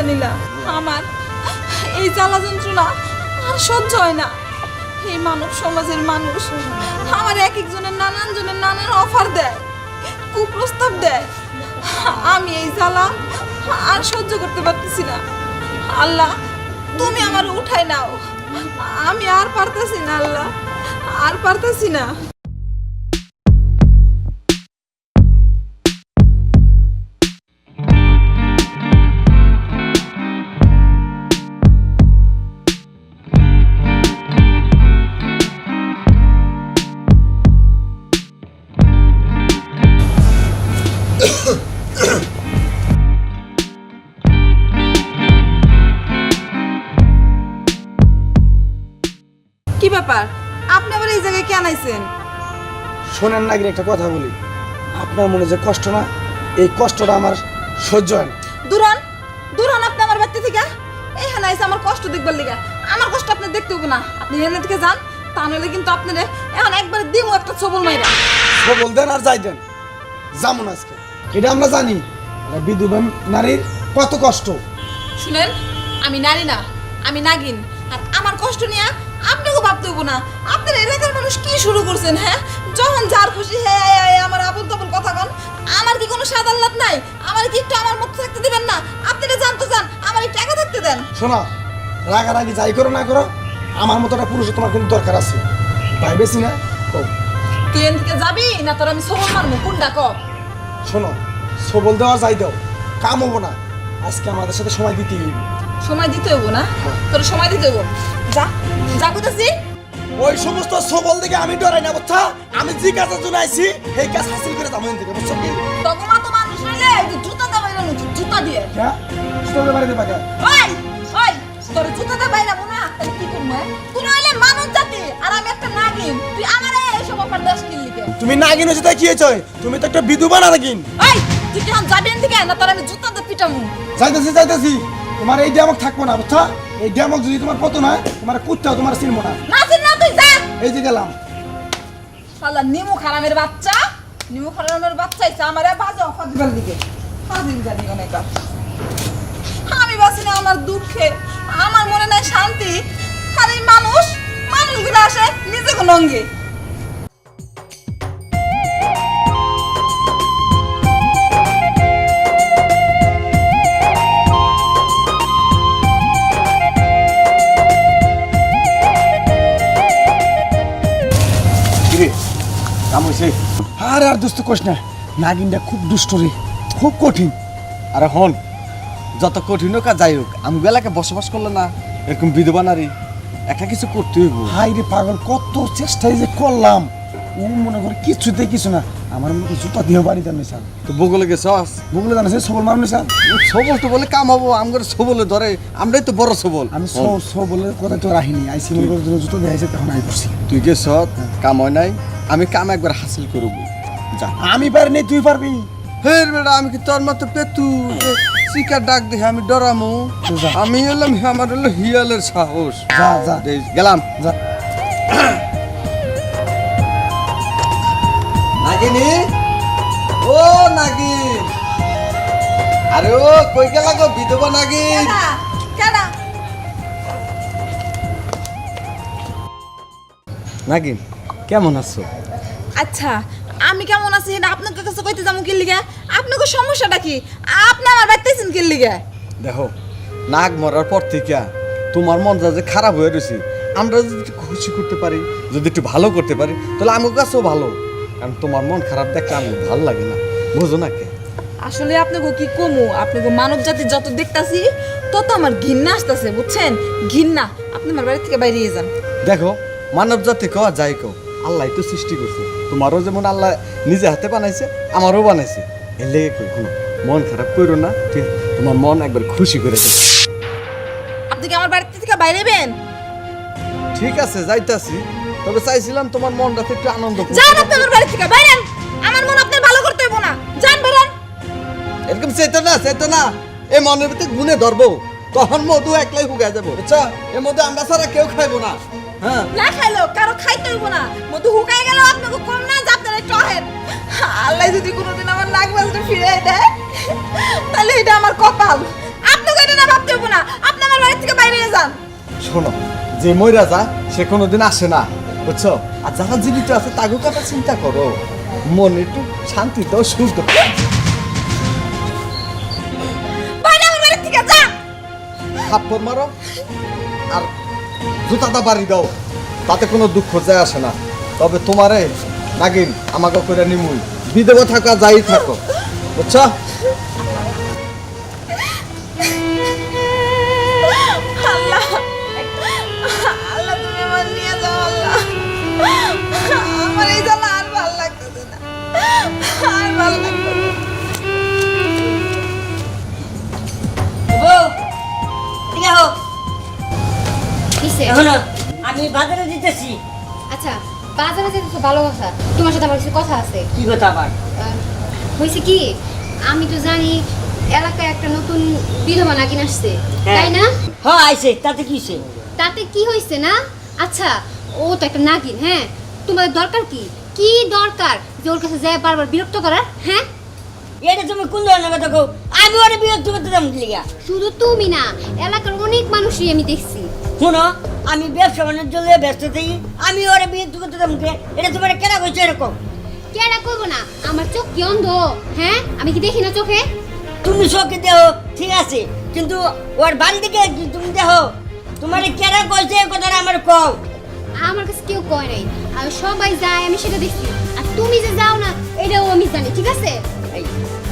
কাইরা নিলা আমার এই জ্বালা যন্ত্রণা আর সহ্য হয় না। এই মানব সমাজের মানুষ আমার এক একজনের নানান জনের নানান অফার দেয়, কুপ্রস্তাব দেয়। আমি এই জ্বালা আর সহ্য করতে পারতেছি না। আল্লাহ, তুমি আমার উঠাই নাও। আমি আর পারতেছি না, আল্লাহ। আর পারতেছি না। কি ব্যাপার? আপনি আবার এই জায়গায় কেন আইছেন শোনেন নাকি একটা কথা বলি। আপনার মনে যে কষ্ট না এই কষ্টটা আমার সহ্য হয় না। দুরান দুরান আপনি আমার বাড়িতে থেকে? এখানে আইসে আমার কষ্ট দেখবার লিগা। আমার কষ্ট আপনি দেখতে হবে না। আপনি এখানে থেকে যান তা নাহলে কিন্তু আপনি এখন একবার দিমু একটা ছবল মাইরা। সবল দেন আর যাই দেন। যেমন আজকে। এটা আমরা জানি বিধবা নারীর কত কষ্ট। শুনেন আমি নারী না আমি নাগিন। আর আমার কষ্ট নিয়ে আপনাকে ভাবতে হব না। আপনার এলাকার মানুষ কি শুরু করছেন হ্যাঁ? যখন যার খুশি হ্যাঁ হ্যাঁ, হ্যাঁ, আমার আপন তাবল কথা কন। আমার কি কোনো সাদাল্লাত নাই? আমার কি একটু আমার মতো থাকতে দিবেন না? আপনি আপনারা জানতে চান আমার একটু একা থাকতে দেন। শোনা রাগারাগি যাই করো না করো আমার মতো একটা পুরুষ তোমার কিন্তু দরকার আছে। ভাই বেশি না কও। তুই এন থেকে যাবি না তোর আমি সবল মারবো কোনটা ক শোনো সবল দেওয়া যাই দাও কাম হব না। আজকে আমাদের সাথে সময় দিতেই হইবে। সময় দিতে হব না? তোর সময় দিতে হব যা। যা ওই সমস্ত সবল দিকে আমি ডরাই না বুঝছা? আমি যে কাজের জন্য আইছি সেই কাজ হাসিল করে যাব থেকে বুঝছ কি? তখন মা তো মানুষ হইলে এই জুতা না জুতা দিয়ে। হ্যাঁ তোদের বাড়িতে পাকা ওই ওই তোর জুতা না না তাহলে কি করব? তুই মানুষ জাতি আর আমি একটা নাগিন। তুই আমার এইসব অফার দাস কিনলিকে তুমি না কিনে যেটা কি হয়েছে? তুমি তো একটা বিধবা না নাকিন ওই তুই কি যাবি এন থেকে না তোর আমি জুতা দিয়ে পিটামু? যাইতেছি যাইতেছি। তোমার এই ড্যামক থাকব না বুঝছা? এই ড্যামক যদি তোমার কত না তোমার কুত্তাও তোমার চিনবো না। না চিন না তুই যা! এই যে গেলাম। শালা নিমু খারামের বাচ্চা। নিমু খারামের বাচ্চা ইসা আমার বাজে অফার দিবার দিকে। হাজির জানি অনেক আমি বাসি না আমার দুঃখে। আমার মনে নাই শান্তি। এই মানুষ মানুষগুলো আসে নিজে কোনো অঙ্গে আর আর দোস্ত কোষ না নাগিনটা খুব দুষ্ট রে খুব কঠিন। আরে হন যত কঠিন হোক আর যাই হোক আমি বেলাকে বসবাস করলে না এরকম বিধবা নারী একা কিছু করতে হইব। হাই রে পাগল কত চেষ্টাই যে করলাম। ও মনে করে কিছুতে কিছু না আমার মনে জুতা দিয়ে বাড়ি জানো স্যার। তো বগলে গেছস? বগুলো জানো সবল মারুনি স্যার। সবল তো বলে কাম হব আমগর সবলে ধরে আমরাই তো বড় সবল। আমি হন, সব সব বলে কথা তো রাখিনি আইসি মনে করে জুতো দিয়ে আইসে তখন আই করছি তুই গেছ কাম হয় নাই আমি কাম একবার হাসিল করব। যা। আমি পারিনি তুই পারবি। হের বেটা আমি কি তোর মতো পেতু? শিকার ডাক দেখে আমি ডরামু। যা। আমি হলাম আমার হলো হিয়ালের সাহস। যা যা। গেলাম। যা। নাগিনি? ও নাগিন। আরে ও কই গেলা গো বিধবা নাগিন? নাগিন কেমন আছো? আচ্ছা আমি কেমন আছি এটা আপনার কাছে কইতে যাব কি লিগে? আপনাকে সমস্যাটা কি? আপনি আমার বাড়তেছেন কি লিগে? দেখো নাগ মরার পর থেকে তোমার মনটা যে খারাপ হয়ে রয়েছে আমরা যদি একটু খুশি করতে পারি যদি একটু ভালো করতে পারি তাহলে আমার কাছেও ভালো। কারণ তোমার মন খারাপ দেখলে আমার ভালো লাগে না। বুঝো না কে? আসলে আপনাকে কি কমু? আপনাকে মানব জাতি যত দেখতাছি তত আমার ঘৃণা আসতেছে বুঝছেন? ঘৃণা। আপনি আমার বাড়ি থেকে বাইরে যান। দেখো মানব জাতি কো যাই কো আল্লাহ তো সৃষ্টি করছে। তোমারও যেমন আল্লাহ নিজে হাতে বানাইছে আমারও বানাইছে। এর লেগে কই মন খারাপ করো না ঠিক? তোমার মন একবার খুশি করে দেবে আপনি কি আমার বাড়ি থেকে বাইরে বেন ঠিক আছে যাইতাছি। তবে চাইছিলাম তোমার মনটাতে একটু আনন্দ। যান আপনি আমার বাড়ি থেকে বাইরেন। আমার মন আপনার ভালো করতে হইব না। যান বেরেন এরকম চেতনা চেতনা। এ মনের ভিতরে গুনে ধরবো। তখন মধু একলাই হুগায় যাব। বুঝছ? এ মধু আমরা ছাড়া কেউ খাইবো না। না খাইলো কারও খাইতে হইব না। মধু হুকাই গেল আপনাকে কম না যদি কোনোদিন আমার নাগরাজটা ফিরে দেয় তাহলে এটা আমার কপাল। আপনাকে এটা না ভাবতে হব না আপনি আমার বাড়ি থেকে বাইরে যান। শোনো যে ময়রা যায় সে কোনোদিন আসে না বুঝছ? আর যারা জীবিত আছে তাকে কথা চিন্তা করো। মনে একটু শান্তি দাও সুখ দাও থাপ্পড় মারো আর জুতাটা বাড়ি দাও, তাতে কোনো দুঃখ যায় আসে না। তবে তোমারে নাগিন, আমাকে করে নিমুই বিদেব থাকা যাই থাকো। বুঝছ? এখন আমি বাজারে দিতেছি আচ্ছা বাজারে যেতে তো ভালো কথা। তোমার সাথে আমার কিছু কথা আছে। কি কথা আবার? হয়েছে কি আমি তো জানি এলাকায় একটা নতুন বিধবা আসছে হ্যাঁ। তাই না? হ্যাঁ আইছে তাতে কি হইছে? তাতে কি হয়েছে না? আচ্ছা ও তো একটা নাগিন হ্যাঁ? তোমাদের দরকার কি? কি দরকার যে ওর কাছে যায় বারবার বিরক্ত করার হ্যাঁ? এটা তুমি কোন ধরনের কথা কও? আমি ওরে বিরক্ত করতে দাম শুধু তুমি না এলাকার অনেক মানুষই আমি দেখছি। শুনো আমি ব্যবসা বাণিজ্য নিয়ে ব্যস্ত থাকি আমি ওরে বিরক্ত করতে দাম কে এটা তোমার কেনা কইছে এরকম? কেডা করব না? আমার চোখ কি অন্ধ? হ্যাঁ? আমি কি দেখি না চোখে? তুমি চোখে দেহ ঠিক আছে কিন্তু ওর বাড়ি থেকে তুমি দেহ তোমার কেনা কইছে কথাটা আমার কও? আমার কাছে কেউ কয় নাই। আর সবাই যায় আমি সেটা দেখছি আর তুমি যে যাও না এটাও আমি জানি ঠিক আছে?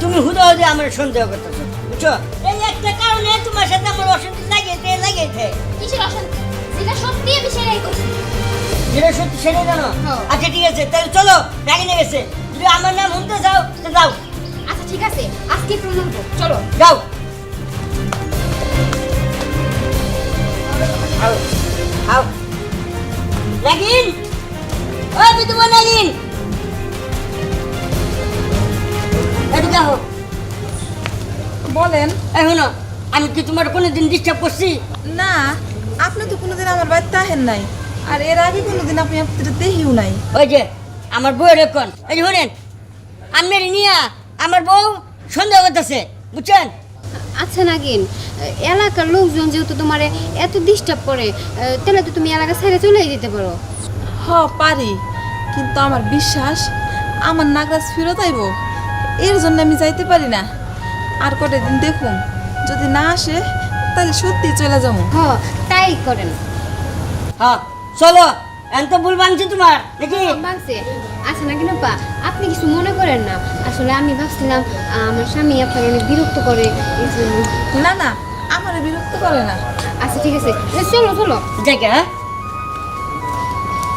তুমি হুদা হুদে আমার সন্দেহ করতেছো বুঝছ? এই একটা কারণে তোমার সাথে আমার অশান্তি লাগিয়েছে লাগিয়েছে। কিসের অশান্তি? যেটা সত্যি আমি সেটাই করছি। যেটা সত্যি সেটাই জানো। আচ্ছা ঠিক আছে তাহলে চলো রাগিনে গেছে। যদি আমার নাম শুনতে চাও তো যাও। আচ্ছা ঠিক আছে আজকে প্রমাণ করো চলো। যাও। আও। আও। নাগিন ও বিধবা নাগিন এদিকে বলেন। এখনও আমি কি তোমার কোনোদিন ডিস্টার্ব করছি? না আপনি তো কোনোদিন আমার বাড়িতে আহেন নাই। আর এর আগে কোনোদিন আপনি আপনাদের দেখিও নাই। ওই যে আমার বউয়ের এখন এই যে শুনেন আমি নিয়া আমার বউ সন্দেহ করতেছে বুঝছেন? আচ্ছা নাগিন এলাকার লোকজন যেহেতু তোমার এত ডিস্টার্ব করে তাহলে তো তুমি এলাকা ছেড়ে চলে যেতে পারো। হ পারি। কিন্তু আমার বিশ্বাস আমার নাগরাজ ফেরত আইব। এর জন্য আমি যাইতে পারি না। আর কটা দিন দেখুন। যদি না আসে তাহলে সত্যি চলে যাব। হ তাই করেন। হ্যাঁ চলো এখন তো ভুল ভাঙছি তোমার নাকি? ভাবছে আচ্ছা নাগিন আপা আপনি কিছু মনে করেন না? আসলে আমি ভাবছিলাম আহ, আমার স্বামী আপনাকে অনেক বিরক্ত করে না না আমার বিরক্ত করে না। আচ্ছা ঠিক আছে। চলো চলো। জায়গা হ্যাঁ।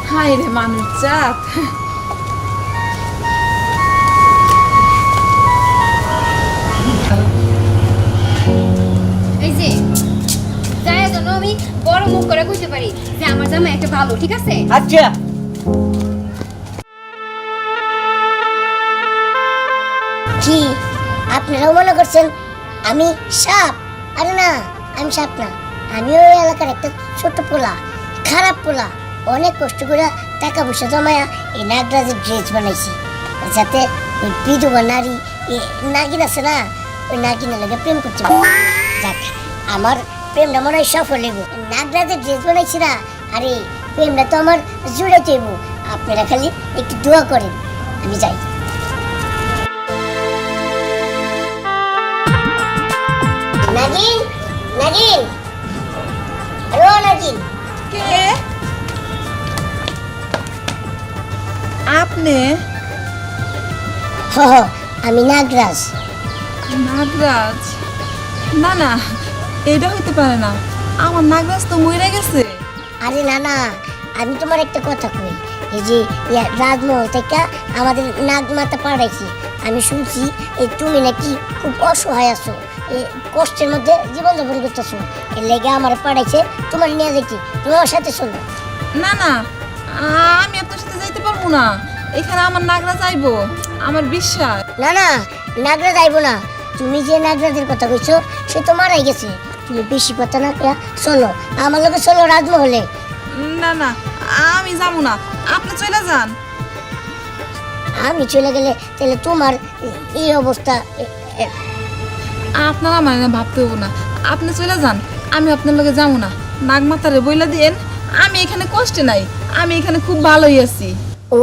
হাই রে মানুষ জাত। বড় মুখ করে কইতে পারি যে আমার জামা একটা ভালো ঠিক আছে? আচ্ছা। কি আপনারাও মনে করছেন আমি সাপ? আরে না আমি সাপ না। আমি ওই এলাকার একটা ছোট পোলা খারাপ পোলা। অনেক কষ্ট করে টাকা পয়সা জমায়া এই নাগরাজের ড্রেস বানাইছি। যাতে ওই বিধবা নারী এ নাগিন আছে না ওই নাগিনের লাগে প্রেম করতে পারে। যাক আমার প্রেমটা মনে হয় সফল হইব। নাগরাজের ড্রেস বানাইছি না আরে প্রেমটা তো আমার জুড়ে তৈব আপনারা খালি একটু দোয়া করেন আমি যাই। নাগিন নাগিন। হ্যালো নাগিন। কে? আপনি? হ হ, আমি নাগরাজ। নাগরাজ? না না। এটা হইতে পারে না। আমার নাগরাজ তো মরে গেছে। আরে না না আমি তোমার একটা কথা কই। এই যে রাজমহল থেকে আমাদের নাগমাতা পাঠাইছি আমি শুনছি এই তুমি নাকি খুব অসহায় আছো। এই কষ্টের মধ্যে জীবনযাপন করতেছো। এর লেগে আমার পাঠাইছে তোমার নিয়ে দেখি তুমি আমার সাথে চলো। না না আমি আপনার সাথে যাইতে পারব না। এখানে আমার নাগরাজ আইবো আমার বিশ্বাস। না না নাগরাজ আইবো না। তুমি যে নাগরাজের কথা কইছো সে তো মারাই গেছে। তুমি বেশি কথা না কইয়া চলো। আমার লগে চলো রাজমহলে। না না আমি যাব না। আপনি চলে যান। আমি চলে গেলে তাহলে তোমার এই অবস্থা আপনারা না ভাবতে হব না। আপনি চলে যান আমি আপনার লগে যাব না। নাগ মাতারে বইলা দিন আমি এখানে কষ্টে নাই। আমি এখানে খুব ভালোই আছি। ও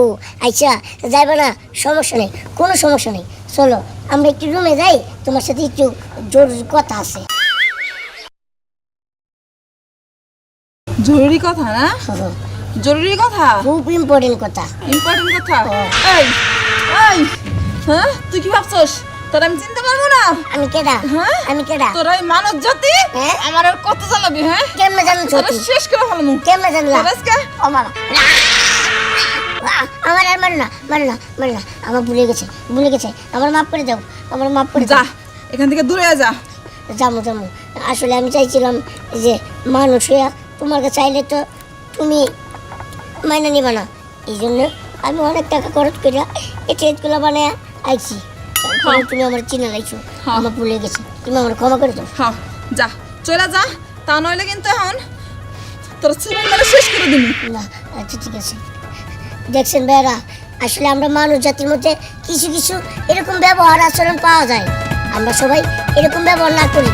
আচ্ছা যাইবে না সমস্যা নেই কোনো সমস্যা নেই। চলো আমরা একটু রুমে যাই তোমার সাথে একটু জরুরি কথা আছে। জরুরি কথা না? জরুরি কথা? খুব ইম্পর্টেন্ট কথা। ইম্পর্টেন্ট কথা? এই এই হ্যাঁ? তুই কি ভাবছস? তোর আমি চিনতে পারব না? আমি কেডা? হ্যাঁ? আমি কেডা? তোর এই মানব জাতি? হ্যাঁ? আমার আর কত জ্বালাবি হ্যাঁ? কেমনে জানো তোরা শেষ করে ফেলামু কেমনে জানলা আজকে? ও আমার আর মারো না মারো না মারো না আমার ভুলে গেছে ভুলে গেছে। আমার মাফ করে দাও আমার মাফ করে যা এখান থেকে দূরে যা। যাব যাব আসলে আমি চাইছিলাম যে মানুষ হইয়া তোমার কাছে চাইলে তো তুমি মাইনা নিবা না। এই জন্য আমি অনেক টাকা খরচ করে এই ট্রেডগুলো বানায় আইছি। তারপরে তুমি আমার চিনে লাইছো হ্যাঁ। আমার ভুলে গেছে। তুমি আমার ক্ষমা করে দাও। হ্যাঁ যা চলে যা তা নইলে কিন্তু এখন তোর ছেলে শেষ করে দিবি। না আচ্ছা ঠিক আছে। দেখছেন ভাইরা আসলে আমরা মানুষ জাতির মধ্যে কিছু কিছু এরকম ব্যবহার আচরণ পাওয়া যায়। আমরা সবাই এরকম ব্যবহার না করি।